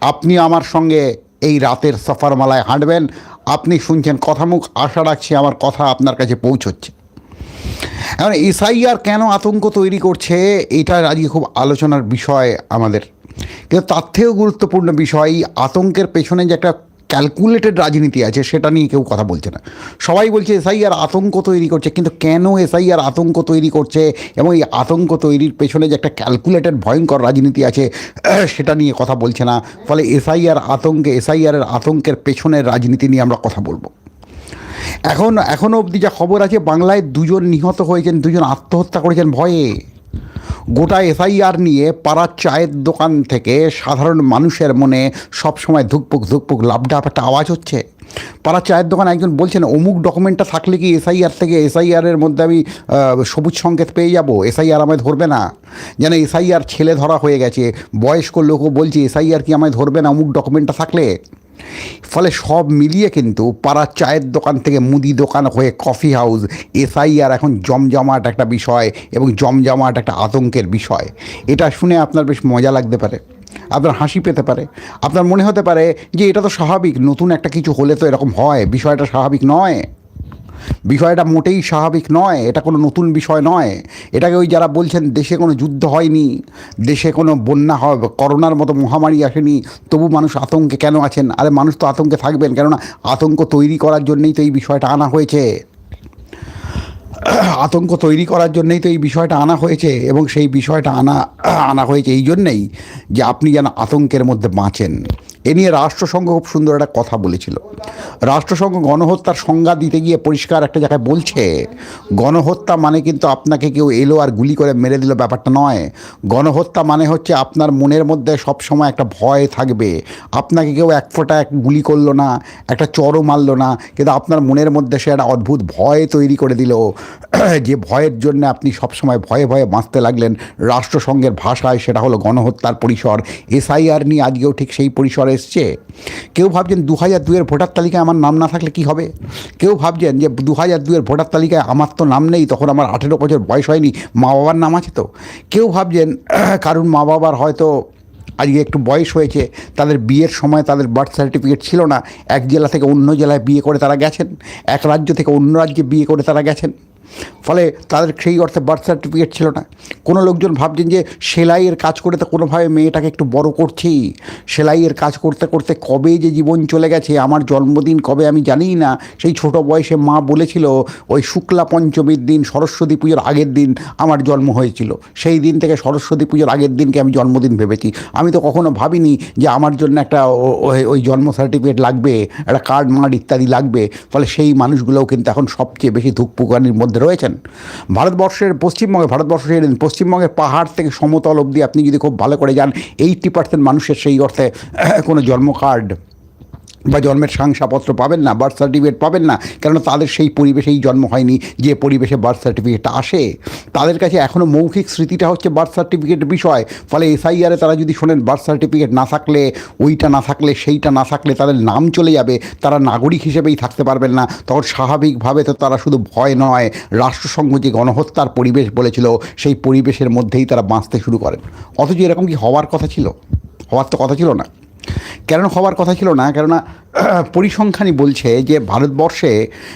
আপনি আমার সঙ্গে এই রাতের সফরমালায় হাঁটবেন। আপনি শুনছেন কথামুখ। আশা রাখছি আমার কথা আপনার কাছে পৌঁছচ্ছে। এখন ইসাইয়ার কেন আতঙ্ক তৈরি করছে, এটা আজকে খুব আলোচনার বিষয় আমাদের। কিন্তু তার থেকেও গুরুত্বপূর্ণ বিষয়, আতঙ্কের পেছনে যে একটা ক্যালকুলেটেড রাজনীতি আছে, সেটা নিয়ে কেউ কথা বলছে না। সবাই বলছে এসআইআর আতঙ্ক তৈরি করছে, কিন্তু কেন এসআইআর আতঙ্ক তৈরি করছে এবং এই আতঙ্ক তৈরির পেছনে যে একটা ক্যালকুলেটেড ভয়ঙ্কর রাজনীতি আছে, সেটা নিয়ে কথা বলছে না। ফলে এসআইআর আতঙ্কে এসআইআরের আতঙ্কের পেছনের রাজনীতি নিয়ে আমরা কথা বলব। এখন এখনও অবধি যা খবর আছে, বাংলায় দুজন নিহত হয়েছেন, দুজন আত্মহত্যা করেছেন ভয়ে। গোটা এসআইআর নিয়ে পাড়ার চায়ের দোকান থেকে সাধারণ মানুষের মনে সবসময় ধুকপুক ধুকপুক লাভডাপ একটা আওয়াজ হচ্ছে। পাড়ার চায়ের দোকানে একজন বলছেন, অমুক ডকুমেন্টটা থাকলে কি এসআইআর থেকে এসআইআরের মধ্যে আমি সবুজ সংকেত পেয়ে যাব? এসআইআর আমায় ধরবে না। যেন এসআইআর ছেলে ধরা হয়ে গেছে। বয়স্ক লোকও বলছে এসআইআর কি আমায় ধরবে না? অমুক ডকুমেন্টটা থাকলে? ফলে সব মিলিয়ে কিন্তু পাড়ার চায়ের দোকান থেকে মুদি দোকান হয়ে কফি হাউস এসআইআর এখন জমজমাট একটা বিষয় এবং জমজমাট একটা আতঙ্কের বিষয়। এটা শুনে আপনার বেশ মজা লাগতে পারে, আপনার হাসি পেতে পারে। আপনার মনে হতে পারে যে এটা তো স্বাভাবিক, নতুন একটা কিছু হলে তো এরকম হয়, বিষয়টা স্বাভাবিক নয়। বিষয়টা মোটেই স্বাভাবিক নয়, এটা কোনো নতুন বিষয় নয়। এটাকে ওই যারা বলছেন, দেশে কোনো যুদ্ধ হয়নি, দেশে কোনো বন্যা হয় করোনার মতো মহামারী আসেনি, তবু মানুষ আতঙ্কে কেন আছেন? আরে মানুষ তো আতঙ্কে থাকবেন, কেননা আতঙ্ক তৈরি করার জন্যই তো এই বিষয়টা আনা হয়েছে। আতঙ্ক তৈরি করার জন্যই তো এই বিষয়টা আনা হয়েছে, এবং সেই বিষয়টা আনা আনা হয়েছে এই জন্যেই যে আপনি যেন আতঙ্কের মধ্যে বাঁচেন। এ নিয়ে রাষ্ট্রসংঘ খুব সুন্দর একটা কথা বলেছিল। রাষ্ট্রসংঘ গণহত্যার সংজ্ঞা দিতে গিয়ে পরিষ্কার একটা জায়গায় বলছে, গণহত্যা মানে কিন্তু আপনাকে কেউ এলো আর গুলি করে মেরে দিল ব্যাপারটা নয়। গণহত্যা মানে হচ্ছে আপনার মনের মধ্যে সবসময় একটা ভয় থাকবে। আপনাকে কেউ এক ফোঁটা এক গুলি করল না, একটা চরও মারলো না, কিন্তু আপনার মনের মধ্যে সে একটা অদ্ভুত ভয় তৈরি করে দিল। যে ভয়ের জন্য আপনি সবসময় ভয়ে ভয়ে বাঁচতে লাগলেন, রাষ্ট্রসংঘের ভাষায় সেটা হলো গণহত্যার পরিসর। এসআইআর নিয়ে আজকেও ঠিক সেই পরিসর এসছে। কেউ ভাবছেন দু হাজার দুয়ের ভোটার তালিকায় আমার নাম না থাকলে কি হবে? কেউ ভাবছেন যে দু হাজার দুয়ের ভোটার তালিকায় আমার তো নাম নেই, তখন আমার আঠেরো বছর বয়স হয়নি মা বাবার নাম আছে তো? কেউ ভাবছেন কারণ মা বাবার হয়তো আজকে একটু বয়স হয়েছে, তাদের বিয়ের সময় তাদের বার্থ সার্টিফিকেট ছিল না, এক জেলা থেকে অন্য জেলায় বিয়ে করে তারা গেছেন, এক রাজ্য থেকে অন্য রাজ্যে বিয়ে করে তারা গেছেন। ফলে তাদের সেই অর্থে বার্থ সার্টিফিকেট ছিল না। কোনো লোকজন ভাবছেন যে সেলাইয়ের কাজ করে তো কোনোভাবে মেয়েটাকে একটু বড় করছি। সেলাইয়ের কাজ করতে করতে কবে যে জীবন চলে গেছে, আমার জন্মদিন কবে আমি জানি না। সেই ছোট বয়সে মা বলেছিল, ওই শুক্লা পঞ্চমীর দিন সরস্বতী পুজোর আগের দিন আমার জন্ম হয়েছিল। সেই দিন থেকে সরস্বতী পুজোর আগের দিনকে আমি জন্মদিন ভেবেছি। আমি তো কখনো ভাবিনি যে আমার জন্য একটা ওই- জন্ম সার্টিফিকেট লাগবে, একটা কার্ড মার্ড ইত্যাদি লাগবে। ফলে সেই মানুষগুলোও কিন্তু এখন সবচেয়ে বেশি ধুকপুকানির মধ্যে রয়েছেন। ভারতবর্ষের, পশ্চিমবঙ্গে ভারতবর্ষ ছেড়ে দিন, পশ্চিমবঙ্গের পাহাড় থেকে সমতল অবধি আপনি যদি খুব ভালো করে যান এইটটি পার্সেন্ট মানুষের সেই অর্থে কোনো জন্ম কার্ড বা জন্মের শংসাপত্র পাবেন না বার্থ সার্টিফিকেট পাবেন না, কেননা তাদের সেই পরিবেশেই জন্ম হয়নি, যে পরিবেশে বার্থ সার্টিফিকেটটা আসে। তাদের কাছে এখনও মৌখিক স্মৃতিটা হচ্ছে বার্থ সার্টিফিকেট বিষয়, ফলে এসআইআরে তারা যদি শোনেন বার্থ সার্টিফিকেট না থাকলে, ওইটা না থাকলে, সেইটা না থাকলে তাদের নাম চলে যাবে, তারা নাগরিক হিসেবেই থাকতে পারবেন না। তখন স্বাভাবিকভাবে তো তারা শুধু ভয় নয়, রাষ্ট্রসংঘ যে গণহত্যার পরিবেশ বলেছিল, সেই পরিবেশের মধ্যেই তারা বাঁচতে শুরু করেন। অথচ এরকম কি হওয়ার কথা ছিল? হওয়ার তো কথা ছিল না। কেন হওয়ার কথা ছিল না? কেননা পরিসংখ্যানই বলছে যে ভারতবর্ষে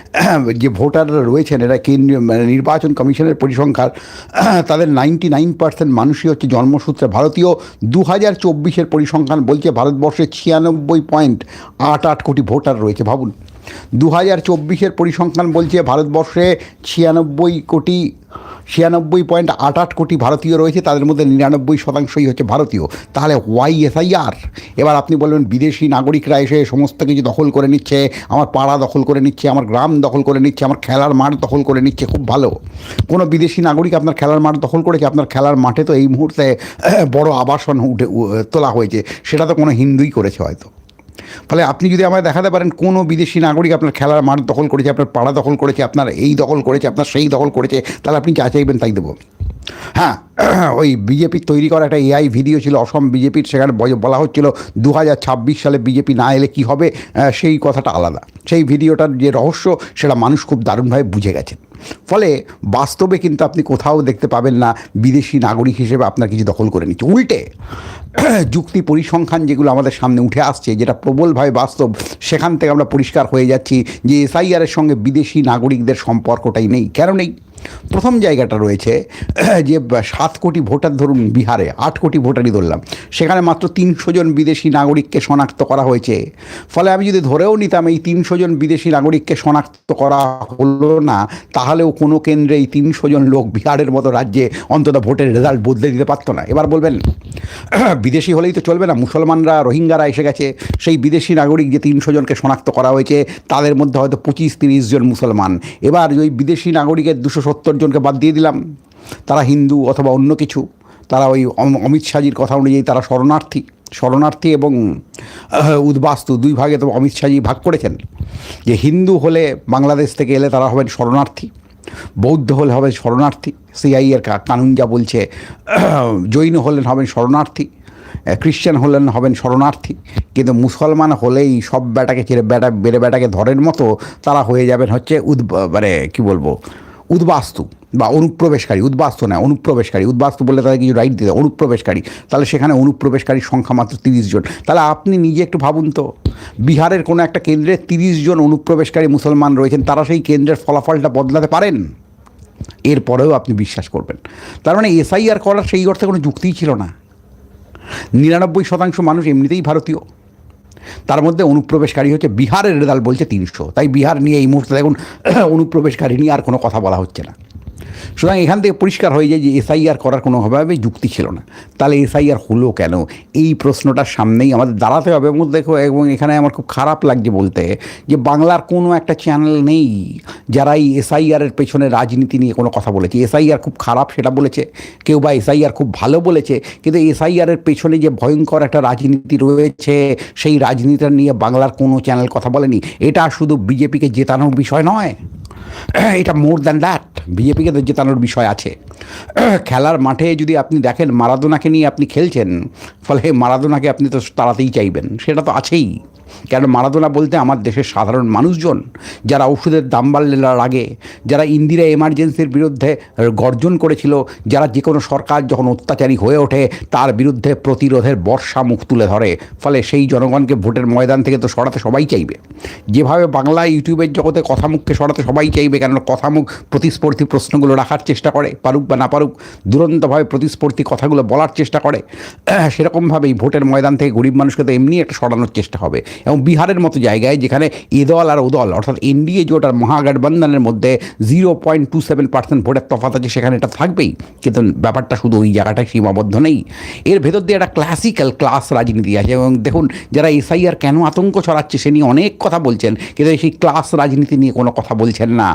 যে ভোটাররা রয়েছেন, এরা কেন্দ্রীয় মানে নির্বাচন কমিশনের পরিসংখ্যার তাদের নাইনটি নাইন পার্সেন্ট মানুষই হচ্ছে জন্মসূত্রে ভারতীয়। দু হাজার চব্বিশের পরিসংখ্যান বলছে ভারতবর্ষে ছিয়ানব্বই পয়েন্ট আট আট কোটি ভোটার রয়েছে। ভাবুন। দু হাজার চব্বিশের পরিসংখ্যান বলছে ভারতবর্ষে ছিয়ানব্বই কোটি, ছিয়ানব্বই পয়েন্ট আট আট কোটি ভারতীয় রয়েছে, তাদের মধ্যে নিরানব্বই শতাংশই হচ্ছে ভারতীয়। তাহলে ওয়াই এসআইআর এবার আপনি বলবেন, বিদেশি নাগরিকরা এসে সমস্ত কিছু দখল করে নিচ্ছে, আমার পাড়া দখল করে নিচ্ছে, আমার গ্রাম দখল করে নিচ্ছে, আমার খেলার মাঠ দখল করে নিচ্ছে, খুব ভালো। কোনো বিদেশি নাগরিক আপনার খেলার মাঠ দখল করেছে? আপনার খেলার মাঠে তো এই মুহূর্তে বড় আবাসন উঠে তোলা হয়েছে, সেটা তো কোনো হিন্দুই করেছে হয়তো। ফলে আপনি যদি আমায় দেখাতে পারেন কোনো বিদেশি নাগরিক আপনার খেলার মাঠ দখল করেছে, আপনার পাড়া দখল করেছে, আপনার এই দখল করেছে, আপনার সেই দখল করেছে, তাহলে আপনি যা চাইবেন তাই দেবো। হ্যাঁ ওই বিজেপির তৈরি করা একটা এআই ভিডিও ছিল, অসম বিজেপির, সেখানে বল- হচ্ছিল দু হাজার ছাব্বিশ সালে বিজেপি না এলে কী হবে? সেই কথাটা আলাদা। সেই ভিডিওটার যে রহস্য, সেটা মানুষ খুব দারুণভাবে বুঝে গেছেন ফলে বাস্তবে কিন্তু আপনি কোথাও দেখতে পাবেন না, বিদেশি নাগরিক হিসেবে আপনার কিছু দখল করে নিচ্ছে। উল্টে, যুক্তি পরিসংখ্যান যেগুলো আমাদের সামনে উঠে আসছে, যেটা প্রবলভাবে বাস্তব, সেখান থেকে আমরা পরিষ্কার হয়ে যাচ্ছি যে এসআইআরের সঙ্গে বিদেশি নাগরিকদের সম্পর্কটাই নেই। কেন নেই? প্রথম জায়গাটা রয়েছে, যে সাত কোটি ভোটার, ধরুন বিহারে, আট কোটি ভোটারই ধরলাম, সেখানে মাত্র তিনশো জন বিদেশি নাগরিককে শনাক্ত করা হয়েছে। ফলে আমি যদি ধরেও নিতাম এই তিনশো জন বিদেশি নাগরিককে শনাক্ত করা হলো না তাহলেও কোনো কেন্দ্রে এই তিনশো জন লোক বিহারের মতো রাজ্যে অন্তত ভোটের রেজাল্ট বদলে দিতে পারতো না। এবার বলবেন, বিদেশি হলেই তো চলবে না। মুসলমানরা, রোহিঙ্গারা এসে গেছে। সেই বিদেশি নাগরিক যে তিনশো জনকে শনাক্ত করা হয়েছে, তাদের মধ্যে হয়তো পঁচিশ তিরিশ জন মুসলমান। এবার ওই বিদেশি নাগরিকের দুশো সত্তর জনকে বাদ দিয়ে দিলাম। তারা হিন্দু অথবা অন্য কিছু। তারা ওই অম- অমিত শাহজির কথা অনুযায়ী তারা শরণার্থী। শরণার্থী এবং উদ্বাস্তু দুই ভাগে তো অমিত শাহজি ভাগ করেছেন, যে হিন্দু হলে বাংলাদেশ থেকে এলে তারা হবেন শরণার্থী, বৌদ্ধ হলে হবে শরণার্থী সিআইয়ের কানুন যা বলছে জৈন হলেন হবেন শরণার্থী খ্রিশ্চান হলেন হবেন শরণার্থী, কিন্তু মুসলমান হলেই সব বেটাকে ছেড়ে বেটা বেড়ে বেটাকে ধরেন মতো তারা হয়ে যাবেন হচ্ছে উদ মানে কী বলব উদ্বাস্তু বা অনুপ্রবেশকারী, উদ্বাস্তু নয় অনুপ্রবেশকারী। উদ্বাস্তু বললে তাদের কিছু রাইট দিতে অনুপ্রবেশকারী। তাহলে সেখানে অনুপ্রবেশকারীর সংখ্যা মাত্র তিরিশ জন। তাহলে আপনি নিজে একটু ভাবুন তো। বিহারের কোনো একটা কেন্দ্রে তিরিশ জন অনুপ্রবেশকারী মুসলমান রয়েছেন, তারা সেই কেন্দ্রের ফলাফলটা বদলাতে পারেন? এরপরেও আপনি বিশ্বাস করবেন। তার মানে এসআইআর করার সেই অর্থে কোনো যুক্তিই ছিল না। নিরানব্বই শতাংশ মানুষ এমনিতেই ভারতীয়। তার মধ্যে অনুপ্রবেশকারী হচ্ছে বিহারের রেজাল্ট বলছে তিনশো তাই বিহার নিয়ে এই মুহূর্তে দেখুন, অনুপ্রবেশকারী নিয়ে আর কোনো কথা বলা হচ্ছে না। সুতরাং এখান থেকে পরিষ্কার হয়ে যায় যে এসআইআর করার কোনোভাবে যুক্তি ছিল না। তাহলে এসআইআর হলো কেন? এই প্রশ্নটার সামনেই আমাদের দাঁড়াতে হবে এবং দেখো, এবং এখানে আমার খুব খারাপ লাগছে বলতে যে বাংলার কোনো একটা চ্যানেল নেই যারা এই এসআইআরের পেছনে রাজনীতি নিয়ে কোনো কথা বলেছে। এসআইআর খুব খারাপ সেটা বলেছে, কেউ বা এসআইআর খুব ভালো বলেছে, কিন্তু এসআইআরের পেছনে যে ভয়ঙ্কর একটা রাজনীতি রয়েছে, সেই রাজনীতিটা নিয়ে বাংলার কোনো চ্যানেল কথা বলেনি। এটা শুধু বিজেপিকে জেতানোর বিষয় নয়, এটা মোর দ্যান দ্যাট বিজেপিকে তো জেতানোর বিষয় আছে। খেলার মাঠে যদি আপনি দেখেন, মারাদোনাকে নিয়ে আপনি খেলছেন, ফলে মারাদোনাকে আপনি তো তাড়াতেই চাইবেন, সেটা তো আছেই। কেন মারাদোনা বলতে আমার দেশের সাধারণ মানুষজন, যারা ওষুধের দাম বাড়লে লাগে যারা ইন্দিরা এমার্জেন্সির বিরুদ্ধে গর্জন করেছিল, যারা যে কোনো সরকার যখন অত্যাচারী হয়ে ওঠে, তার বিরুদ্ধে প্রতিরোধের বর্ষা মুখ তুলে ধরে। ফলে সেই জনগণকে ভোটের ময়দান থেকে তো সরাতে সবাই চাইবে। যেভাবে বাংলা ইউটিউবের জগতে কথামুখকে সরাতে সবাই চাইবে, কেননা কথামুখ প্রতিস্পর্ধী প্রশ্নগুলো রাখার চেষ্টা করে, পারুক বা না পারুক, দুরন্তভাবে প্রতিস্পর্ধী কথাগুলো বলার চেষ্টা করে। সেরকমভাবেই ভোটের ময়দান থেকে গরিব মানুষকে তো এমনি একটা সরানোর চেষ্টা হবে। এবং বিহারের মতো জায়গায় যেখানে এদল দল আর ওদল দল অর্থাৎ এনডিএ জোট আর মহাগঠবন্ধনের মধ্যে zero point two seven percent ভোটের তফাত আছে, সেখানে এটা থাকবেই। কিন্তু ব্যাপারটা শুধু ওই জায়গাটায় সীমাবদ্ধ নেই। এর ভেতর দিয়ে একটা ক্লাসিক্যাল ক্লাস রাজনীতি আছে এবং দেখুন, যারা এসআইআর কেন আতঙ্ক ছড়াচ্ছে সে নিয়ে অনেক কথা বলছেন, কিন্তু সেই ক্লাস রাজনীতি নিয়ে কোনো কথা বলছেন না।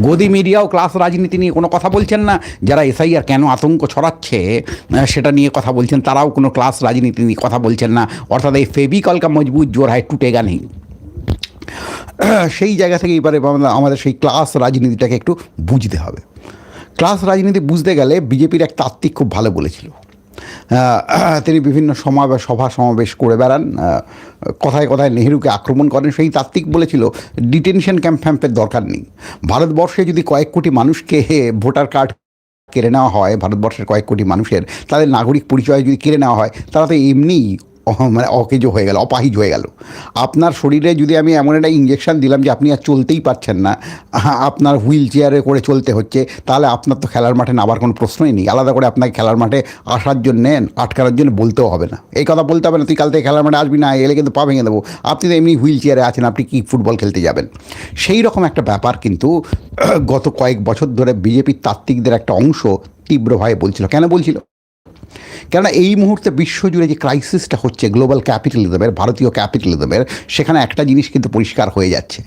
গদি মিডিয়াও ক্লাস রাজনীতি নিয়ে কোনো কথা বলছেন না? যারা এসআইআর কেন আতঙ্ক ছড়াচ্ছে সেটা নিয়ে কথা বলছেন, তারাও কোনো ক্লাস রাজনীতি নিয়ে কথা বলছেন না। অর্থাৎ এই ফেবিকল কা মজবুত জোর হয় টুটেগা নেই। সেই জায়গা থেকে এবারে আমাদের সেই ক্লাস রাজনীতিটাকে একটু বুঝতে হবে। ক্লাস রাজনীতি বুঝতে গেলে বিজেপির এক তাত্ত্বিক খুব ভালো বলেছিল। তিনি বিভিন্ন সমাবেশ, সভা সমাবেশ করে বেড়ান। কথায় কথায় নেহেরুকে আক্রমণ করেন। সেই তাত্ত্বিক বলেছিল ডিটেনশন ক্যাম্প ফ্যাম্পের দরকার নেই। ভারতবর্ষে যদি কয়েক কোটি মানুষকে ভোটার কার্ড কেড়ে নেওয়া হয়, ভারতবর্ষের কয়েক কোটি মানুষের, তাদের নাগরিক পরিচয় যদি কেড়ে নেওয়া হয়, তারা তো এমনিই মানে অকেজ হয়ে গেল, অপাহিজ হয়ে গেল। আপনার শরীরে যদি আমি এমন একটা ইঞ্জেকশন দিলাম যে আপনি আর চলতেই পারছেন না আপনার হুইল চেয়ারে করে চলতে হচ্ছে, তাহলে আপনার তো খেলার মাঠে নামার কোনো প্রশ্নই নেই। আলাদা করে আপনাকে খেলার মাঠে আসার জন্য, আটকানোর জন্য বলতেও হবে না। এই কথা বলতে হবে না, তুই কাল থেকে খেলার মাঠে আসবি না, এলে কিন্তু পা ভেঙে দেবো। আপনি তো এমনি হুইল চেয়ারে আছেন, আপনি কি ফুটবল খেলতে যাবেন? সেই রকম একটা ব্যাপার কিন্তু গত কয়েক বছর ধরে বিজেপির তাত্ত্বিকদের একটা অংশ তীব্রভাবে বলছিল। কেন বলছিল? কেননা এই মুহূর্তে বিশ্বজুড়ে যে ক্রাইসিসটা হচ্ছে গ্লোবাল ক্যাপিটালিজমের ভারতীয় ক্যাপিটালিজমের সেখানে একটা জিনিস কিন্তু পরিষ্কার হয়ে যাচ্ছে।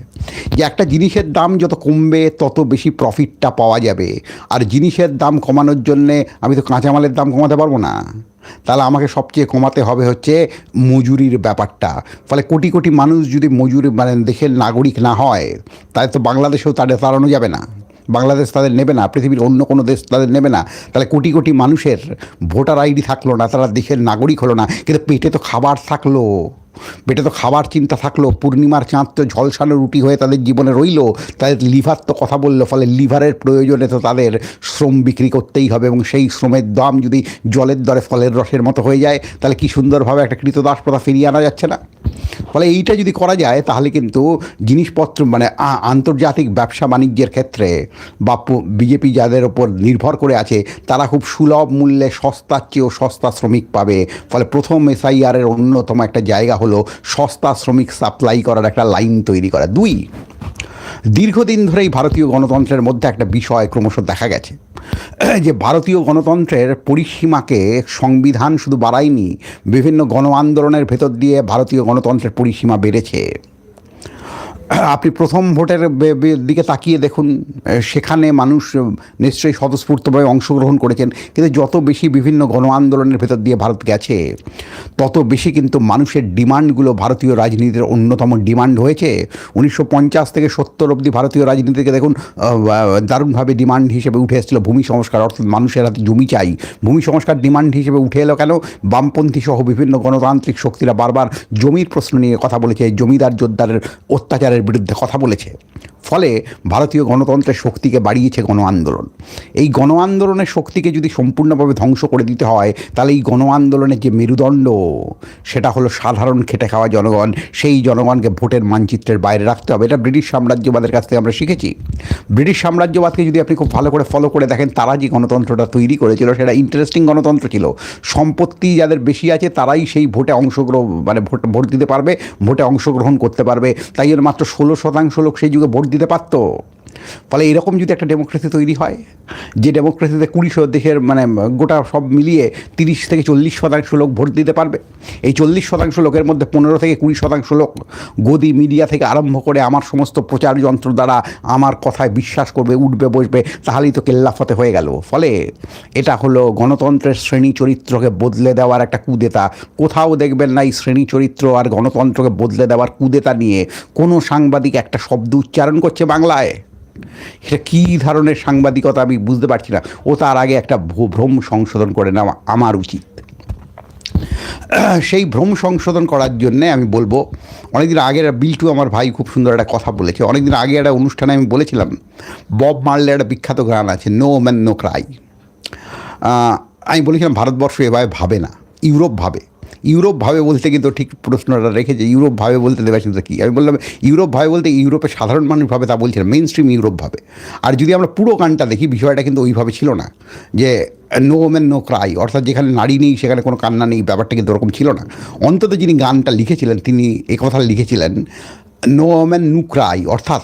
যে একটা জিনিসের দাম যত কমবে, তত বেশি প্রফিটটা পাওয়া যাবে। আর জিনিসের দাম কমানোর জন্যে আমি তো কাঁচামালের দাম কমাতে পারব না। তাহলে আমাকে সবচেয়ে কমাতে হবে হচ্ছে মজুরির ব্যাপারটা। ফলে কোটি কোটি মানুষ যদি মজুরি মানে দেশের নাগরিক না হয়, তাহলে তো বাংলাদেশেও তাদের তাড়ানো যাবে না। বাংলাদেশ তাদের নেবে না, পৃথিবীর অন্য কোনো দেশ তাদের নেবে না। তাহলে কোটি কোটি মানুষের ভোটার আইডি থাকল না, তারা দেশের নাগরিক হলো না, কিন্তু পেটে তো খাবার থাকল। পেটে তো খাবার চিন্তা থাকল, পূর্ণিমার চাঁদ তো ঝলসানো রুটি হয়ে তাদের জীবনে রইল তাদের লিভার তো কথা বলল, ফলে লিভারের প্রয়োজনে তো তাদের শ্রম বিক্রি করতেই হবে, এবং সেই শ্রমের দাম যদি জলের দরে ফলের রসের মতো হয়ে যায়, তাহলে কি সুন্দরভাবে একটা কৃতদাস প্রথা ফিরিয়ে আনা যাচ্ছে না? ফলে এইটা যদি করা যায়, তাহলে কিন্তু জিনিসপত্র মানে আন্তর্জাতিক ব্যবসা বাণিজ্যের ক্ষেত্রে বা বিজেপি যাদের ওপর নির্ভর করে আছে, তারা খুব সুলভ মূল্যে সস্তার চেয়েও সস্তা শ্রমিক পাবে। ফলে প্রথম এসআইআরের অন্যতম একটা জায়গা হলো সস্তা শ্রমিক সাপ্লাই করার একটা লাইন তৈরি করা। দুই দীর্ঘদিন ধরেই ভারতীয় গণতন্ত্রের মধ্যে একটা বিষয় ক্রমশ দেখা গেছে, যে ভারতীয় গণতন্ত্রের পরিসীমাকে সংবিধান শুধু বাড়ায়নি, বিভিন্ন গণ আন্দোলনের ভেতর দিয়ে ভারতীয় গণতন্ত্রের পরিসীমা বেড়েছে। আপনি প্রথম ভোটের দিকে তাকিয়ে দেখুন সেখানে মানুষ নিশ্চয়ই স্বতঃস্ফূর্তভাবে অংশগ্রহণ করেছেন। কিন্তু যত বেশি বিভিন্ন গণ আন্দোলনের ভেতর দিয়ে ভারত গেছে, তত বেশি কিন্তু মানুষের ডিমান্ডগুলো ভারতীয় রাজনীতির অন্যতম ডিমান্ড হয়েছে। উনিশশো পঞ্চাশ থেকে সত্তর অবধি ভারতীয় রাজনীতিকে দেখুন দারুণভাবে ডিমান্ড হিসেবে উঠে এসেছিল ভূমি সংস্কার, অর্থাৎ মানুষের হাতে জমি চাই। ভূমি সংস্কার ডিমান্ড হিসেবে উঠে এলো কেন? বামপন্থী সহ বিভিন্ন গণতান্ত্রিক শক্তিরা বারবার জমির প্রশ্ন নিয়ে কথা বলেছে। জমিদার যোদ্ধারের অত্যাচারের বিরুদ্ধে কথা বলেছে। ফলে ভারতীয় গণতন্ত্রের শক্তিকে বাড়িয়েছে গণ আন্দোলন এই গণ আন্দোলনের শক্তিকে যদি সম্পূর্ণভাবে ধ্বংস করে দিতে হয়, তাহলে এই গণ আন্দোলনের যে মেরুদণ্ড, সেটা হলো সাধারণ খেটে খাওয়া জনগণ, সেই জনগণকে ভোটের মানচিত্রের বাইরে রাখতে হবে। এটা ব্রিটিশ সাম্রাজ্যবাদের কাছ থেকে আমরা শিখেছি। ব্রিটিশ সাম্রাজ্যবাদকে যদি আপনি খুব ভালো করে ফলো করে দেখেন, তারা যে গণতন্ত্রটা তৈরি করেছিল, সেটা ইন্টারেস্টিং গণতন্ত্র ছিল। সম্পত্তি যাদের বেশি আছে, তারাই সেই ভোটে অংশগ্রহণ মানে ভোট ভোট দিতে পারবে, ভোটে অংশগ্রহণ করতে পারবে। তাই জন্য মাত্র ষোলো শতাংশ লোক সেই যুগে ভোট দিতে পারতো? ফলে এরকম যদি একটা ডেমোক্রেসি তৈরি হয়, যে ডেমোক্রেসিতে কুড়ি দেশের মানে গোটা সব মিলিয়ে তিরিশ থেকে চল্লিশ শতাংশ লোক ভোট দিতে পারবে, এই চল্লিশ শতাংশ লোকের মধ্যে পনেরো থেকে কুড়ি শতাংশ লোক গদি মিডিয়া থেকে আরম্ভ করে আমার সমস্ত প্রচার যন্ত্র দ্বারা আমার কথায় বিশ্বাস করবে, উঠবে, বসবে, তাহলেই তো কেল্লাফতে হয়ে গেল। ফলে এটা হলো গণতন্ত্রের শ্রেণি চরিত্রকে বদলে দেওয়ার একটা কুদেতা। কোথাও দেখবেন না এই শ্রেণি চরিত্র আর গণতন্ত্রকে বদলে দেওয়ার কুদেতা নিয়ে কোনো সাংবাদিক একটা শব্দ উচ্চারণ করছে বাংলায়। এটা কী ধরনের সাংবাদিকতা আমি বুঝতে পারছি না। ও তার আগে একটা ভ্রম সংশোধন করে নেওয়া আমার উচিত। সেই ভ্রম সংশোধন করার জন্যে আমি বলব, অনেকদিন আগের বিল্টু আমার ভাই খুব সুন্দর একটা কথা বলেছে। অনেকদিন আগে একটা অনুষ্ঠানে আমি বলেছিলাম, বব মারলে একটা বিখ্যাত গান আছে, নো ম্যান নো ক্রাই। আমি বলেছিলাম, ভারতবর্ষ এভাবে ভাবে না, ইউরোপ ভাবে। ইউরোপ ভাবে বলতে কিন্তু ঠিক প্রশ্নটা রেখেছে ইউরোপ ভাবে বলতে দেবাশিস কী? আমি বললাম, ইউরোপ ভাবে বলতে ইউরোপের সাধারণ মানুষ ভাবে তা বলছি না মেইন স্ট্রিম ইউরোপ ভাবে। আর যদি আমরা পুরো গানটা দেখি, বিষয়টা কিন্তু ওইভাবে ছিল না। যে নো ওমেন নো ক্রাই অর্থাৎ যেখানে নারী নেই, সেখানে কোনো কান্না নেই, ব্যাপারটা কিন্তু ওরকম ছিল না। অন্তত যিনি গানটা লিখেছিলেন, তিনি এ কথা লিখেছিলেন নো ওমেন নু ক্রাই অর্থাৎ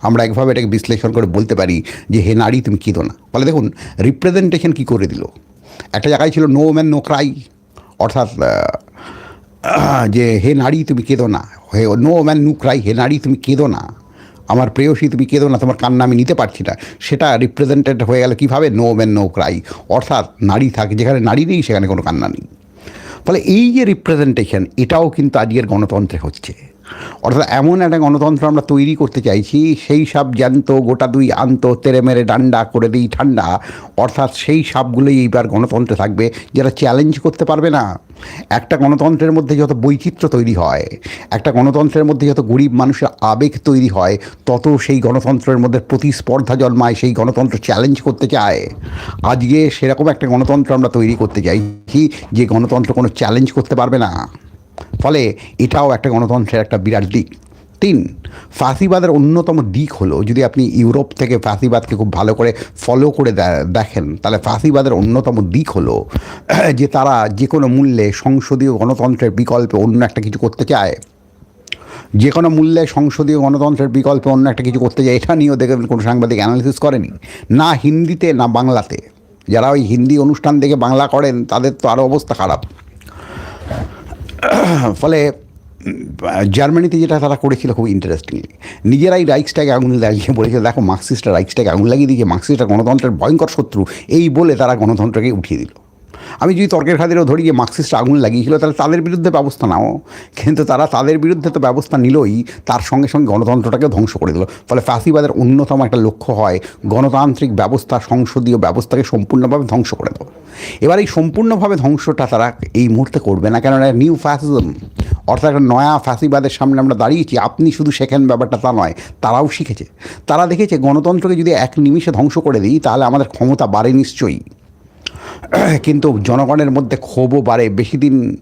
আমরা একভাবে এটাকে বিশ্লেষণ করে বলতে পারি যে, হে নারী, তুমি কেঁদো না। ফলে দেখুন রিপ্রেজেন্টেশন কী করে দিল? একটা জায়গায় ছিল নো ম্যান নো ক্রাই অর্থাৎ যে হে নারী, তুমি কেঁদো না। হে নো ম্যান নু ক্রাই হে নারী, তুমি কেঁদো না। আমার প্রেয়সী, তুমি কেঁদো না, তোমার কান্না আমি নিতে পারছি না। সেটা রিপ্রেজেন্টেড হয়ে গেল কীভাবে? নো ম্যান নো ক্রাই অর্থাৎ নারী থাকে, যেখানে নারী নেই, সেখানে কোনো কান্না নেই। ফলে এই যে রিপ্রেজেন্টেশন এটাও কিন্তু আজকের গণতন্ত্রে হচ্ছে। অর্থাৎ এমন একটা গণতন্ত্র আমরা তৈরি করতে চাইছি, সেই সাপ জ্যান্ত, গোটা দুই আন্ত, তেরে মেরে ডান্ডা করে দিই ঠান্ডা। অর্থাৎ সেই সাপগুলোই এইবার গণতন্ত্রে থাকবে, যারা চ্যালেঞ্জ করতে পারবে না। একটা গণতন্ত্রের মধ্যে যত বৈচিত্র্য তৈরি হয়, একটা গণতন্ত্রের মধ্যে যত গরিব মানুষের আবেগ তৈরি হয়, তত সেই গণতন্ত্রের মধ্যে প্রতিস্পর্ধা জন্মায়, সেই গণতন্ত্র চ্যালেঞ্জ করতে চায়। আজকে সেরকম একটা গণতন্ত্র আমরা তৈরি করতে চাইছি, যে গণতন্ত্র কোনো চ্যালেঞ্জ করতে পারবে না। ফলে এটাও একটা গণতন্ত্রের একটা বিরাট দিক। তিন, ফাঁসিবাদের অন্যতম দিক হলো, যদি আপনি ইউরোপ থেকে ফাঁসিবাদকে খুব ভালো করে ফলো করে দেখেন, তাহলে ফাঁসিবাদের অন্যতম দিক হলো, যে তারা যে কোনো মূল্যে সংসদীয় গণতন্ত্রের বিকল্পে অন্য একটা কিছু করতে চায়। যে কোনো মূল্যে সংসদীয় গণতন্ত্রের বিকল্পে অন্য একটা কিছু করতে চায়, এটা নিয়েও দেখবেন কোনো সাংবাদিক অ্যানালিসিস করেনি। না হিন্দিতে, না বাংলাতে। যারা ওই হিন্দি অনুষ্ঠান দেখে বাংলা করেন, তাদের তো আরও অবস্থা খারাপ। ফলে জার্মানিতে যেটা তারা করেছিল খুব ইন্টারেস্টিংলি নিজেরাই রাইক্সটাকে আগুন লাগিয়ে বলেছিল, দেখো মার্কসিস্টরা রাইক্সটাকে আগুন লাগিয়ে দিয়েছে মার্কসিস্টরা গণতন্ত্রের ভয়ঙ্কর শত্রু। এই বলে তারা গণতন্ত্রকে উঠিয়ে দিল। আমি যদি তর্কের খাতিরেও ধরি যে মার্কসিস্ট আগুন লাগিয়েছিল, তাহলে তাদের বিরুদ্ধে ব্যবস্থা নাও। কিন্তু তারা তাদের বিরুদ্ধে তো ব্যবস্থা নিলই, তার সঙ্গে সঙ্গে গণতন্ত্রটাকে ধ্বংস করে দিল। ফলে ফাঁসিবাদের অন্যতম একটা লক্ষ্য হয় গণতান্ত্রিক ব্যবস্থা, সংসদীয় ব্যবস্থাকে সম্পূর্ণভাবে ধ্বংস করে দেবো এবার এই সম্পূর্ণভাবে ধ্বংসটা তারা এই মুহূর্তে করবে না, কেননা নিউ ফ্যাসিজম অর্থাৎ একটা নয়া ফ্যাসিবাদের সামনে আমরা দাঁড়িয়েছি, আপনি শুধু শেখেন ব্যাপারটা তা নয়, তারাও শিখেছে। তারা দেখেছে গণতন্ত্রকে যদি এক নিমিষে ধ্বংস করে দিই, তাহলে আমাদের ক্ষমতা বাড়ে নিশ্চয়ই। কিন্তু জনগণের মধ্যে ক্ষোভও বাড়ে। বেশি দিন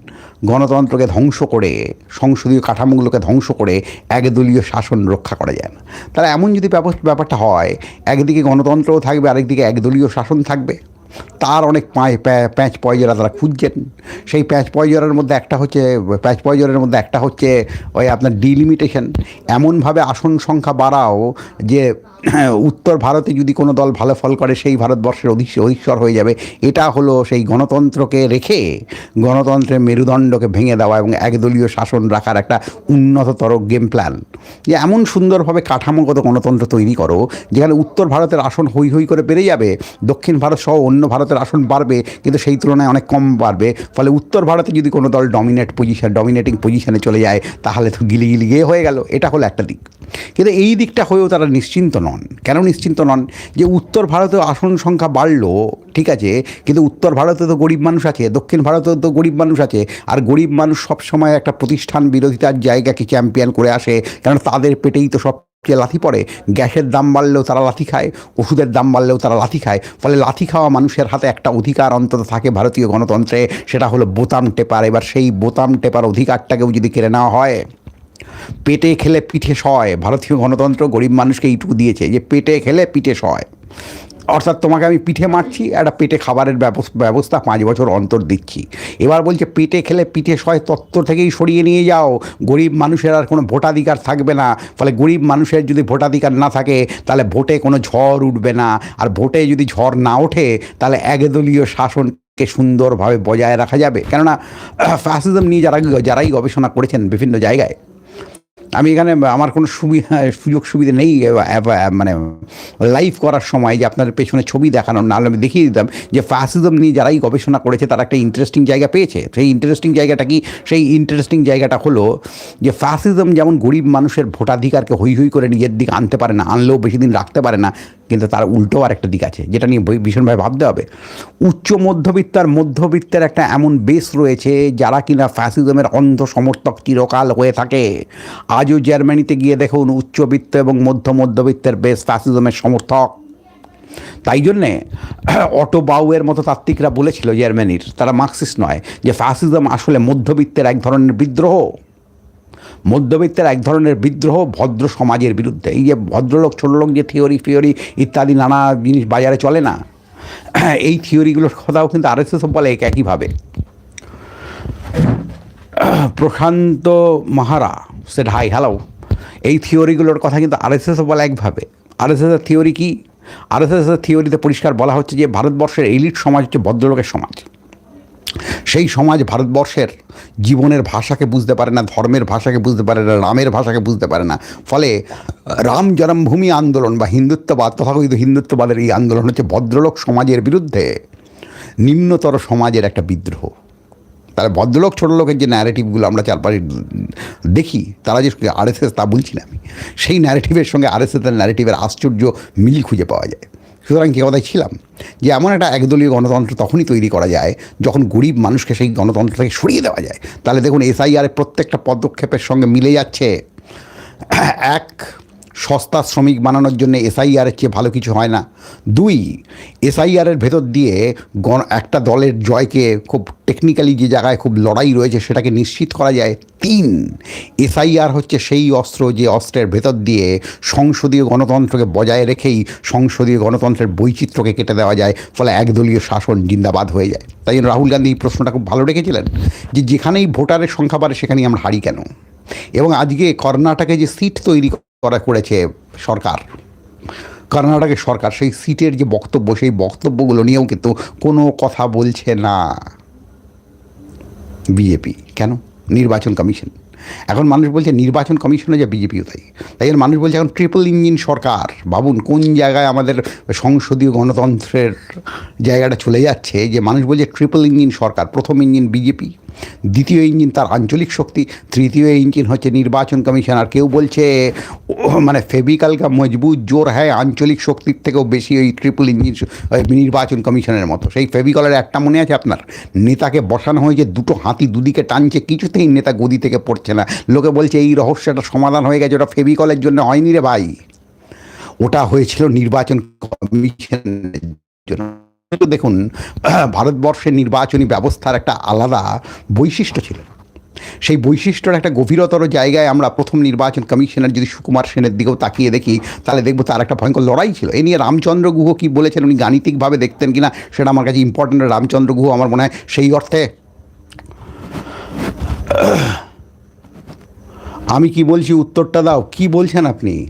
গণতন্ত্রকে ধ্বংস করে, সংসদীয় কাঠামোগুলোকে ধ্বংস করে একদলীয় শাসন রক্ষা করা যায় না। তারা এমন যদি ব্যাপার- ব্যাপারটা হয়, একদিকে গণতন্ত্রও থাকবে, আরেকদিকে একদলীয় শাসন থাকবে। তার অনেক পাঁচ- প্যাঁচ পয়জরা তারা খুঁজছেন। সেই প্যাঁচ পয়জরের মধ্যে একটা হচ্ছে, প্যাঁচ পয়জরের মধ্যে একটা হচ্ছে ওই আপনার ডিলিমিটেশন এমনভাবে আসন সংখ্যা বাড়াও যে উত্তর ভারতে যদি কোনো দল ভালো ফল করে, সেই ভারতবর্ষের অধীশ- অধীশ্বর হয়ে যাবে। এটা হলো সেই গণতন্ত্রকে রেখে গণতন্ত্রের মেরুদণ্ডকে ভেঙে দেওয়া এবং একদলীয় শাসন রাখার একটা উন্নততর গেম প্ল্যান যে এমন সুন্দরভাবে কাঠামোগত গণতন্ত্র তৈরি করো, যেখানে উত্তর ভারতের আসন হই হই করে বেড়ে যাবে, দক্ষিণ ভারত সহ অন্য ভারতের আসন বাড়বে, কিন্তু সেই তুলনায় অনেক কম বাড়বে। ফলে উত্তর ভারতে যদি কোনো দল ডমিনেট পজিশন ডমিনেটিং পজিশনে চলে যায়, তাহলে তো গিলি গিলি গিয়ে হয়ে গেল। এটা হলো একটা দিক। কিন্তু এই দিকটা হয়েও তারা নিশ্চিন্ত নন। কেন নিশ্চিন্ত নন? যে উত্তর ভারতে আসন সংখ্যা বাড়লো, ঠিক আছে, কিন্তু উত্তর ভারতে তো গরিব মানুষ আছে, দক্ষিণ ভারতেও তো গরিব মানুষ আছে, আর গরিব মানুষ সবসময় একটা প্রতিষ্ঠান বিরোধিতার জায়গাকে চ্যাম্পিয়ন করে আসে কারণ তাদের পেটেই তো সব কে লাথি পড়ে? গ্যাসের দাম বাড়লেও তারা লাথি খায়, ওষুধের দাম বাড়লেও তারা লাথি খায়, ফলে লাথি খাওয়া মানুষের হাতে একটা অধিকার অন্তত থাকে ভারতীয় গণতন্ত্রে, সেটা হলো বোতাম টেপার। এবার সেই বোতাম টেপার অধিকারটাকেও যদি কেড়ে নেওয়া হয় পেটে খেলে পিঠে সয়। ভারতীয় গণতন্ত্র গরিব মানুষকে এইটুকু দিয়েছে যে পেটে খেলে পিঠে সয়। অর্থাৎ তোমাকে আমি পিঠে মারছি একটা পেটে খাবারের ব্যবস- ব্যবস্থা পাঁচ বছর অন্তর দিচ্ছি। এবার বলছে, পেটে খেলে পিঠে সয় তত্ত্ব থেকেই সরিয়ে নিয়ে যাও। গরিব মানুষের আর কোনো ভোটাধিকার থাকবে না। ফলে গরিব মানুষের যদি ভোটাধিকার না থাকে, তাহলে ভোটে কোনো ঝড় উঠবে না। আর ভোটে যদি ঝড় না ওঠে, তাহলে একদলীয় শাসনকে সুন্দরভাবে বজায় রাখা যাবে। কেননা ফ্যাসিজম নিয়ে যারা যারাই গবেষণা করেছেন বিভিন্ন জায়গায় আমি এখানে আমার কোনো সুবিধা, সুযোগ সুবিধা নেই মানে লাইভ করার সময় যে আপনার পেছনে ছবি দেখানোর না হলে আমি দেখিয়ে দিতাম যে ফ্যাসিজম নিয়ে যারাই গবেষণা করেছে তারা একটা ইন্টারেস্টিং জায়গা পেয়েছে। সেই ইন্টারেস্টিং জায়গাটা কি? সেই ইন্টারেস্টিং জায়গাটা হলো যে ফ্যাসিজম যেমন গরিব মানুষের ভোটাধিকারকে হই হই করে নিজের দিকে আনতে পারে না, আনলেও বেশি দিন রাখতে পারে না, কিন্তু তার উল্টো আর একটা দিক আছে, যেটা নিয়ে ভীষণভাবে ভাবতে হবে। উচ্চ মধ্যবিত্ত আর মধ্যবিত্তের একটা এমন বেস রয়েছে যারা কিনা ফ্যাসিজমের অন্ধ সমর্থক চিরকাল হয়ে থাকে। আজও জার্মানিতে গিয়ে দেখুন উচ্চবিত্ত এবং মধ্য মধ্যবিত্তের বেস ফ্যাসিজমের সমর্থক। তাই জন্যে অটো বাউয়ের মতো তাত্ত্বিকরা বলেছিল জার্মানির, তারা মার্কসিস্ট নয়, যে ফ্যাসিজম আসলে মধ্যবিত্তের এক ধরনের বিদ্রোহ। মধ্যবিত্তের এক ধরনের বিদ্রোহ ভদ্র সমাজের বিরুদ্ধে। এই যে ভদ্রলোক, ছোটলোক যে থিওরি ফিওরি ইত্যাদি নানা জিনিস বাজারে চলে না, এই থিওরিগুলোর কথাও কিন্তু আরএসএসও বলে এক একইভাবে। Prashant Mahara set high hello এই থিওরিগুলোর কথা কিন্তু আরএসএসও বলে একভাবে। আরএসএসের থিওরি কি? আরএসএসের থিওরিতে পরিষ্কার বলা হচ্ছে যে ভারতবর্ষের এলিট সমাজ হচ্ছে ভদ্রলোকের সমাজ। সেই সমাজ ভারতবর্ষের জীবনের ভাষাকে বুঝতে পারে না, ধর্মের ভাষাকে বুঝতে পারে না, রামের ভাষাকে বুঝতে পারে না। ফলে রাম জন্মভূমি আন্দোলন বা হিন্দুত্ববাদ, তথাকথিত হিন্দুত্ববাদের এই আন্দোলন হচ্ছে ভদ্রলোক সমাজের বিরুদ্ধে নিম্নতর সমাজের একটা বিদ্রোহ। তাহলে ভদ্রলোক, ছোটো লোকের যে ন্যারেটিভগুলো আমরা চারপাশে দেখি, তারা যে আরএসএস তা বলছি না আমি, সেই ন্যারেটিভের সঙ্গে আরএসএসের ন্যারেটিভের আশ্চর্য মিল খুঁজে পাওয়া যায়। সুতরাং কী কথায় ছিলাম যে এমন একটা একদলীয় গণতন্ত্র তখনই তৈরি করা যায়, যখন গরিব মানুষকে সেই গণতন্ত্র থেকে সরিয়ে দেওয়া যায়। তাহলে দেখুন এসআইআরের প্রত্যেকটা পদক্ষেপের সঙ্গে মিলে যাচ্ছে। এক সস্তা শ্রমিক বানানোর জন্য এসআইআরের চেয়ে ভালো কিছু হয় না। দুই, এসআইআরের ভেতর দিয়ে গণ একটা দলের জয়কে খুব টেকনিক্যালি যে জায়গায় খুব লড়াই রয়েছে সেটাকে নিশ্চিত করা যায়। তিন, এসআইআর হচ্ছে সেই অস্ত্র যে অস্ত্রের ভেতর দিয়ে সংসদীয় গণতন্ত্রকে বজায় রেখেই সংসদীয় গণতন্ত্রের বৈচিত্র্যকে কেটে দেওয়া যায়, ফলে একদলীয় শাসন জিন্দাবাদ হয়ে যায়। তাই জন্য রাহুল গান্ধী এই প্রশ্নটা খুব ভালো রেখেছিলেন যে, যেখানেই ভোটারের সংখ্যা বাড়ে সেখানেই আমরা হারি কেন? এবং আজকে কর্ণাটকে যে সিট তৈরি করা করেছে সরকার কর্ণাটকের সরকার, সেই সিটের যে বক্তব্য, সেই বক্তব্যগুলো নিয়েও কিন্তু কোনো কথা বলছে না বিজেপি কেন? নির্বাচন কমিশন। এখন মানুষ বলছে নির্বাচন কমিশনে যে বিজেপিও তাই। তাই জন্য মানুষ বলছে এখন ট্রিপল ইঞ্জিন সরকার ভাবুন কোন জায়গায় আমাদের সংসদীয় গণতন্ত্রের জায়গাটা চলে যাচ্ছে যে মানুষ বলছে ট্রিপল ইঞ্জিন সরকার, প্রথম ইঞ্জিন বিজেপি দ্বিতীয় ইঞ্জিন তার আঞ্চলিক শক্তি, তৃতীয় ইঞ্জিন হচ্ছে নির্বাচন কমিশন আর কেউ বলছে মানে ফেবিকাল কা মজবুত জোর হ্যায়, আঞ্চলিক শক্তির থেকেও বেশি ওই ট্রিপল ইঞ্জিন নির্বাচন কমিশনের মতো। সেই ফেবিকলের একটা মনে আছে আপনার? নেতাকে বসানো হয়েছে, দুটো হাতি দুদিকে টানছে, কিছুতেই নেতা গদি থেকে পড়ছে না। লোকে বলছে, এই রহস্যটা সমাধান হয়ে গেছে, ওটা ফেবিকলের জন্য হয়নি রে ভাই। ওটা হয়েছিল নির্বাচন কমিশনের জন্য। দেখুন, ভারতবর্ষের নির্বাচনী ব্যবস্থার একটা আলাদা বৈশিষ্ট্য ছিল। সেই বৈশিষ্ট্যর একটা গভীরতর জায়গায় আমরা প্রথম নির্বাচন কমিশনার যদি সুকুমার সেনের দিকেও তাকিয়ে দেখি, তাহলে দেখব তার একটা ভয়ঙ্কর লড়াই ছিল। এ নিয়ে রামচন্দ্র গুহ কী বলেছেন, উনি গাণিতিকভাবে দেখতেন কিনা, সেটা আমার কাছে ইম্পর্টেন্ট রামচন্দ্র গুহ আমার মনে হয় সেই অর্থে। আমি কি বলছি, উত্তরটা দাও। কি বলছেন আপনি?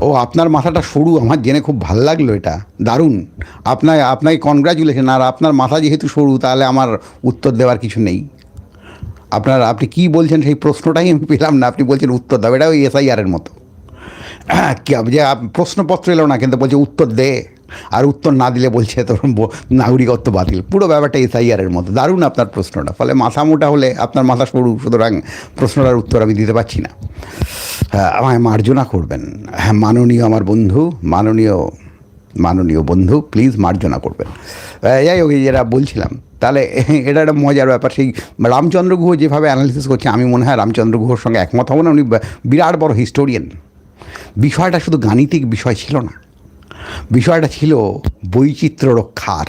ও আপনার মাথাটা সরু, আমার জেনে খুব ভালো লাগল এটা। দারুণ। আপনার, আপনাকে কনগ্রাচুলেশন আর আপনার মাথা যেহেতু সরু, তাহলে আমার উত্তর দেওয়ার কিছু নেই। আপনার, আপনি কি বলছেন সেই প্রশ্নটাই আমি পেলাম না। আপনি বলছেন উত্তর দাও এটা ওই এসআইআরের মতো। যে প্রশ্নপত্র এলো না, কিন্তু বলছে উত্তর দে। আর উত্তর না দিলে বলছে তোর নাগরিকত্ব বাতিল। পুরো ব্যাপারটা এসআইআরের মতো। দারুণ আপনার প্রশ্নটা। ফলে মাথা মোটা হলে আপনার মাথা সরু সুতরাং প্রশ্নটার উত্তর আমি দিতে পারছি না। হ্যাঁ, আমায় মার্জনা করবেন। হ্যাঁ মাননীয় আমার বন্ধু মাননীয় মাননীয় বন্ধু প্লিজ মার্জনা করবেন। যাই হোক যেটা বলছিলাম তাহলে এটা একটা মজার ব্যাপার। সেই রামচন্দ্র গুহ যেভাবে অ্যানালিসিস করছে আমি মনে হয় রামচন্দ্র গুহর সঙ্গে একমত হব না। উনি বিরাট বড় হিস্টোরিয়ান বিষয়টা শুধু গাণিতিক বিষয় ছিল না। বিষয়টা ছিল বৈচিত্র্য রক্ষার।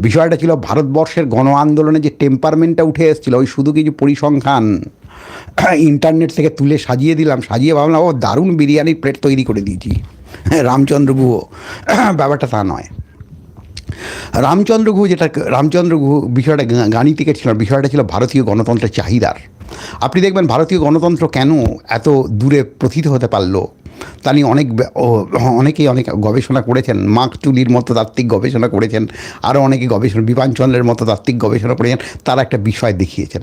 বিষয়টা ছিল ভারতবর্ষের গণ আন্দোলনে যে টেম্পারমেন্টটা উঠে এসেছিল, ওই শুধু কিছু পরিসংখ্যান ইন্টারনেট থেকে তুলে সাজিয়ে দিলাম, সাজিয়ে ভাবলাম, ও, দারুণ বিরিয়ানির প্লেট তৈরি করে দিয়েছি। রামচন্দ্র গুহ, ব্যাপারটা তা নয়। রামচন্দ্র গুহ যেটা, রামচন্দ্র গুহ বিষয়টা গাণিতিকের ছিল বিষয়টা ছিল ভারতীয় গণতন্ত্রের চাহিদার। আপনি দেখবেন ভারতীয় গণতন্ত্র কেন এত দূরে প্রথিত হতে পারল? তা নিয়ে অনেক অনেকেই অনেক গবেষণা করেছেন। মার্ক টুলির মতো তাত্ত্বিক গবেষণা করেছেন। আরও অনেকে গবেষণা বিপানচন্দ্রের মতো তাত্ত্বিক গবেষণা করেছেন। তারা একটা বিষয় দেখিয়েছেন।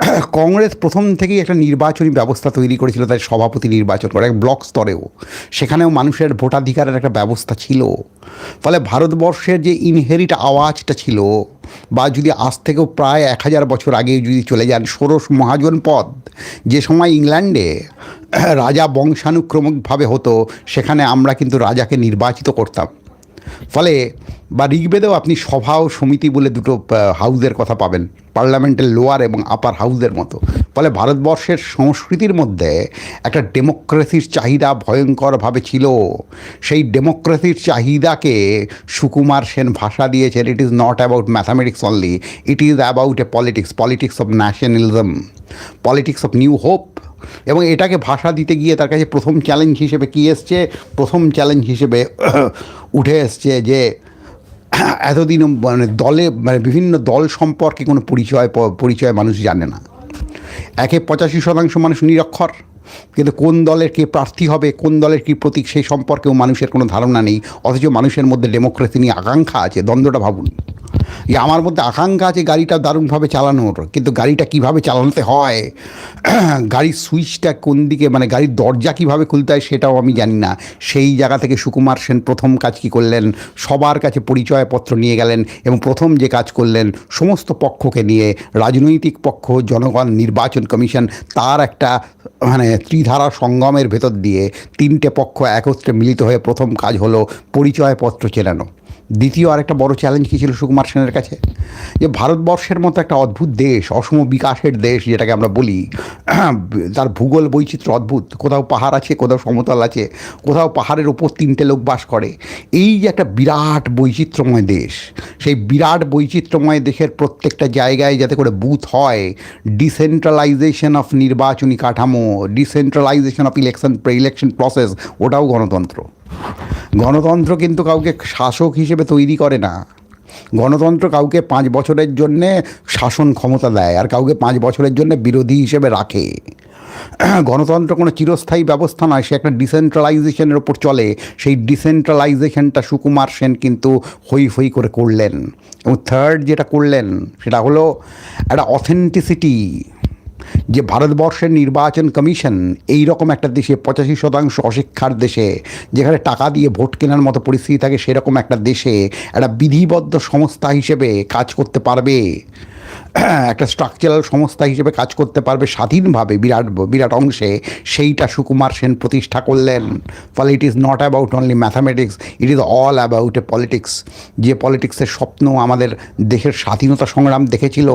কংগ্রেস প্রথম থেকেই একটা নির্বাচনী ব্যবস্থা তৈরি করেছিল, তাই সভাপতি নির্বাচন করে ব্লক স্তরেও। সেখানেও মানুষের ভোটাধিকারের একটা ব্যবস্থা ছিল। ফলে ভারতবর্ষের যে ইনহেরিট আওয়াজটা ছিল বা যদি আজ থেকেও প্রায় এক হাজার বছর আগে যদি চলে যান ষোড়শ মহাজন পদ, যে সময় ইংল্যান্ডে রাজা বংশানুক্রমিকভাবে হতো, সেখানে আমরা কিন্তু রাজাকে নির্বাচিত করতাম। ফলে, বা ঋগ্বেদেও আপনি সভা ও সমিতি বলে দুটো হাউজের কথা পাবেন পার্লামেন্টের লোয়ার এবং আপার হাউজের মতো। ফলে ভারতবর্ষের সংস্কৃতির মধ্যে একটা ডেমোক্রেসির চাহিদা ভয়ঙ্করভাবে ছিল। সেই ডেমোক্রেসির চাহিদাকে সুকুমার সেন ভাষা দিয়েছেন it is not about mathematics only it is about a politics politics of nationalism politics of new hope এবং এটাকে ভাষা দিতে গিয়ে তার কাছে প্রথম চ্যালেঞ্জ হিসেবে কী এসছে? প্রথম চ্যালেঞ্জ হিসেবে উঠে এসছে যে এতদিন মানে দলে মানে বিভিন্ন দল সম্পর্কে কোনো পরিচয় পরিচয় মানুষ জানে না। একে পঁচাশি শতাংশ মানুষ নিরক্ষর। কিন্তু কোন দলের কে প্রার্থী হবে, কোন দলের কী প্রতীক, সেই সম্পর্কেও মানুষের কোনো ধারণা নেই। অথচ মানুষের মধ্যে ডেমোক্রেসি নিয়ে আকাঙ্ক্ষা আছে, দ্বন্দ্বটা ভাবুন। যে আমার মধ্যে আকাঙ্ক্ষা আছে গাড়িটা দারুণভাবে চালানোর, কিন্তু গাড়িটা কীভাবে চালানোতে হয়, গাড়ির সুইচটা কোন দিকে মানে গাড়ির দরজা কীভাবে খুলতে হয় সেটাও আমি জানি না। সেই জায়গা থেকে সুকুমার সেন প্রথম কাজ কী করলেন? সবার কাছে পরিচয়পত্র নিয়ে গেলেন এবং প্রথম যে কাজ করলেন, সমস্ত পক্ষকে নিয়ে রাজনৈতিক পক্ষ, জনগণ, নির্বাচন কমিশন, তার একটা মানে ত্রিধারা সঙ্গমের ভেতর দিয়ে তিনটে পক্ষ একত্রে মিলিত হয়ে প্রথম কাজ হলো পরিচয়পত্র চেনানো। দ্বিতীয় আরেকটা বড় চ্যালেঞ্জ কী ছিল সুকুমার সেনের কাছে? যে ভারতবর্ষের মতো একটা অদ্ভুত দেশ, অসম বিকাশের দেশ যেটাকে আমরা বলি, তার ভূগোল বৈচিত্র্য অদ্ভুত। কোথাও পাহাড় আছে, কোথাও সমতল আছে, কোথাও পাহাড়ের ওপর তিনটে লোক বাস করে। এই যে একটা বিরাট বৈচিত্র্যময় দেশ, সেই বিরাট বৈচিত্র্যময় দেশের প্রত্যেকটা জায়গায় যাতে করে বুথ হয় ডিসেন্ট্রালাইজেশন অফ নির্বাচনী কাঠামো decentralisation of election election process ওটাও গণতন্ত্র। গণতন্ত্র কিন্তু কাউকে শাসক হিসেবে তৈরি করে না। গণতন্ত্র কাউকে পাঁচ বছরের জন্যে শাসন ক্ষমতা দেয় আর কাউকে পাঁচ বছরের জন্য বিরোধী হিসেবে রাখে। গণতন্ত্র কোনো চিরস্থায়ী ব্যবস্থা নয়, সে একটা ডিসেন্ট্রালাইজেশনের ওপর চলে। সেই ডিসেন্ট্রালাইজেশনটা সুকুমার সেন কিন্তু হই হই করে করলেন। এবং থার্ড যেটা করলেন, সেটা হলো একটা অথেন্টিসিটি যে ভারতবর্ষের নির্বাচন কমিশন এই রকম একটা দেশে পঁচাশি শতাংশ অশিক্ষার দেশে, যেখানে টাকা দিয়ে ভোট কেনার মতো পরিস্থিতি থাকে, সেরকম একটা দেশে একটা বিধিবদ্ধ সংস্থা হিসেবে কাজ করতে পারবে। একটা স্ট্রাকচারাল সংস্থা হিসেবে কাজ করতে পারবে স্বাধীনভাবে বিরাট বিরাট অংশে। সেইটা সুকুমার সেন প্রতিষ্ঠা করলেন। ফলে it is not about only mathematics it is all about a politics যে পলিটিক্সের স্বপ্ন আমাদের দেশের স্বাধীনতা সংগ্রাম দেখেছিল।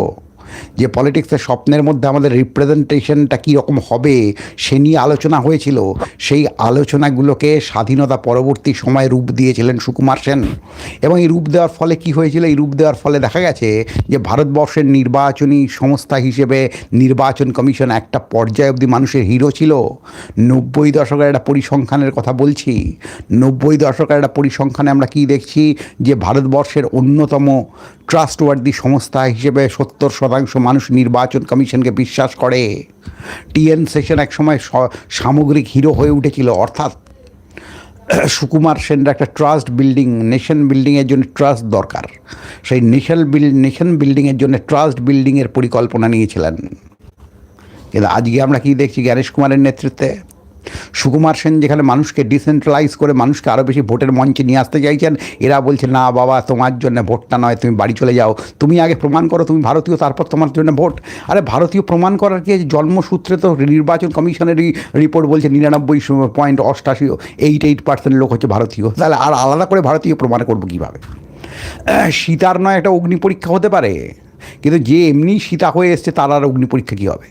যে পলিটিক্সের স্বপ্নের মধ্যে আমাদের রিপ্রেজেন্টেশনটা কীরকম হবে সে নিয়ে আলোচনা হয়েছিল। সেই আলোচনাগুলোকে স্বাধীনতা পরবর্তী সময়ে রূপ দিয়েছিলেন সুকুমার সেন। এবং এই রূপ দেওয়ার ফলে কি হয়েছিল? এই রূপ দেওয়ার ফলে দেখা গেছে যে ভারতবর্ষের নির্বাচনী সংস্থা হিসেবে নির্বাচন কমিশন একটা পর্যায় অবধি মানুষের হিরো ছিল। নব্বই দশকের একটা পরিসংখ্যানের কথা বলছি। নব্বই দশকের একটা পরিসংখ্যানে আমরা কি দেখছি? যে ভারতবর্ষের অন্যতম ট্রাস্টওয়ার্দি সংস্থা হিসেবে সত্তর শতাংশ মানুষ নির্বাচন কমিশনকে বিশ্বাস করে। টিএন সেশন একসময় সামগ্রিক হিরো হয়ে উঠেছিল, অর্থাৎ সুকুমার সেনরা একটা ট্রাস্ট বিল্ডিং, নেশন বিল্ডিংয়ের জন্য ট্রাস্ট দরকার। সেই নেশন বিল নেশন বিল্ডিংয়ের জন্য ট্রাস্ট বিল্ডিংয়ের পরিকল্পনা নিয়েছিলেন। কিন্তু আজকে আমরা কি দেখছি জ্ঞানেশ কুমারের নেতৃত্বে? সুকুমার সেন যেখানে মানুষকে ডিসেন্ট্রালাইজ করে মানুষকে আরও বেশি ভোটের মঞ্চে নিয়ে আসতে চাইছেন, এরা বলছে, না বাবা, তোমার জন্য ভোটটা নয়, তুমি বাড়ি চলে যাও। তুমি আগে প্রমাণ করো, তুমি ভারতীয়, তারপর তোমার জন্য ভোট। আরে ভারতীয় প্রমাণ করার কি জন্মসূত্রে তো নির্বাচন কমিশনেরই রিপোর্ট বলছে নিরানব্বই পয়েন্ট অষ্টাশি এইট এইট পার্সেন্ট লোক হচ্ছে ভারতীয়। তাহলে আর আলাদা করে ভারতীয় প্রমাণ করব কীভাবে? সীতার নয় একটা অগ্নি পরীক্ষা হতে পারে, কিন্তু যে এমনি সীতা হয়ে এসছে, তার আর অগ্নি পরীক্ষা কী হবে?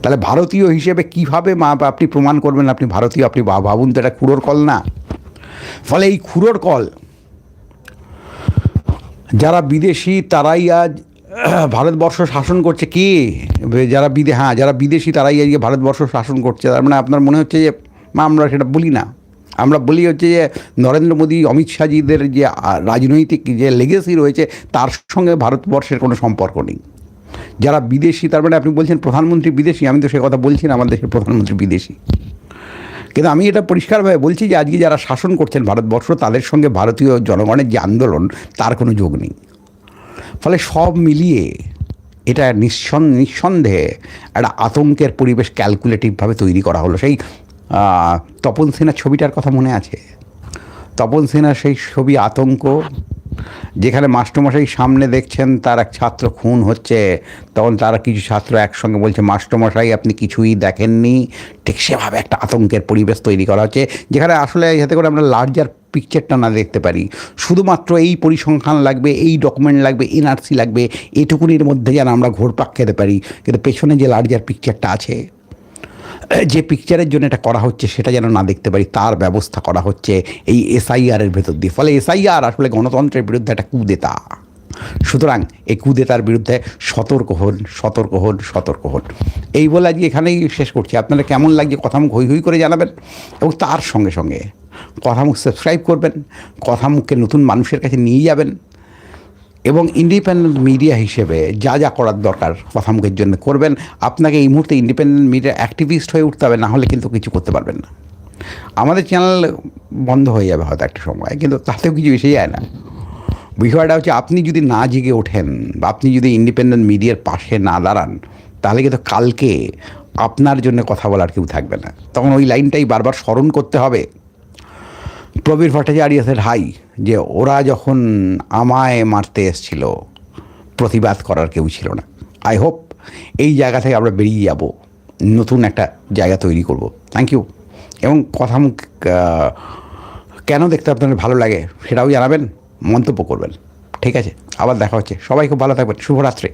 তাহলে ভারতীয় হিসেবে কীভাবে মা আপনি প্রমাণ করবেন? আপনি ভারতীয়, আপনি ভাবুন তো এটা খুঁড়োর কল না। ফলে এই খুঁড়োর কল, যারা বিদেশি, তারাই আজ ভারতবর্ষ শাসন করছে। কে? যারা বিদে হ্যাঁ যারা বিদেশি, তারাই আজকে ভারতবর্ষ শাসন করছে। তার মানে আপনার মনে হচ্ছে যে, মা, আমরা সেটা বলি না। আমরা বলি হচ্ছে যে, নরেন্দ্র মোদী, অমিত শাহজিদের যে রাজনৈতিক যে লেগেসি রয়েছে, তার সঙ্গে ভারতবর্ষের কোনো সম্পর্ক নেই। যারা বিদেশি, তার মানে আপনি বলছেন প্রধানমন্ত্রী বিদেশি, আমি তো সে কথা বলছি না, আমার দেশের প্রধানমন্ত্রী বিদেশি। কিন্তু আমি এটা পরিষ্কারভাবে বলছি যে আজকে যারা শাসন করছেন ভারতবর্ষ, তাদের সঙ্গে ভারতীয় জনগণের যে আন্দোলন, তার কোনো যোগ নেই। ফলে সব মিলিয়ে এটা নিঃসন, নিঃসন্দেহে একটা আতঙ্কের পরিবেশ ক্যালকুলেটিভভাবে তৈরি করা হলো। সেই তপন সিনহার ছবিটার কথা মনে আছে? তপন সিনহার সেই ছবি আতঙ্ক যেখানে মাস্টারমশাই সামনে দেখছেন, তার এক ছাত্র খুন হচ্ছে। তখন তারা কিছু ছাত্র একসঙ্গে বলছে মাস্টারমশাই আপনি কিছুই দেখেননি। ঠিক সেভাবে একটা আতঙ্কের পরিবেশ তৈরি করা হচ্ছে, যেখানে আসলে যাতে করে আমরা লার্জার পিকচারটা না দেখতে পারি। শুধুমাত্র এই পরিসংখ্যান লাগবে, এই ডকুমেন্ট লাগবে এনআরসি লাগবে, এটুকুনির মধ্যে যেন আমরা ঘোরপাক খেতে পারি। কিন্তু পেছনে যে লার্জার পিকচারটা আছে যে পিকচারের জন্য এটা করা হচ্ছে, সেটা যেন না দেখতে পারি, তার ব্যবস্থা করা হচ্ছে এই এসআইআরের ভেতর দিয়ে। ফলে এসআইআর আসলে গণতন্ত্রের বিরুদ্ধে একটা কুদেতা। সুতরাং এই কুদেতার বিরুদ্ধে সতর্ক হন সতর্ক হন সতর্ক হন। এই বলে আজকে এখানেই শেষ করছি। আপনারা কেমন লাগছে কথামুখ হই হই করে জানাবেন এবং তার সঙ্গে সঙ্গে কথামুখ সাবস্ক্রাইব করবেন, কথামুখকে নতুন মানুষের কাছে নিয়ে যাবেন। এবং ইন্ডিপেন্ডেন্ট মিডিয়া হিসেবে যা যা করার দরকার কথামুখের জন্য করবেন, আপনাকে এই মুহূর্তে ইন্ডিপেন্ডেন্ট মিডিয়া অ্যাক্টিভিস্ট হয়ে উঠতে হবে, না হলে কিন্তু কিছু করতে পারবেন না। আমাদের চ্যানেল বন্ধ হয়ে যাবে হয়তো একটা সময়, কিন্তু তাতেও কিছু এসে যায় না। বিষয়টা হচ্ছে আপনি যদি না জেগে ওঠেন বা আপনি যদি ইন্ডিপেন্ডেন্ট মিডিয়ার পাশে না দাঁড়ান, তাহলে কিন্তু কালকে আপনার জন্য কথা বলার কেউ থাকবে না। তখন ওই লাইনটাই বারবার স্মরণ করতে হবে। প্রবীর ভট্টাচার্যের হাই, যে ওরা যখন আমায় মারতে এসছিল, প্রতিবাদ করার কেউ ছিল না। আই হোপ এই জায়গা থেকে আমরা বেরিয়ে যাব, নতুন একটা জায়গা তৈরি করব। থ্যাংক ইউ এবং কথা মুখ কেন দেখতে আপনাদের ভালো লাগে সেটাও জানাবেন, মন্তব্য করবেন। ঠিক আছে, আবার দেখা হচ্ছে। সবাই খুব ভালো থাকবেন। শুভরাত্রি।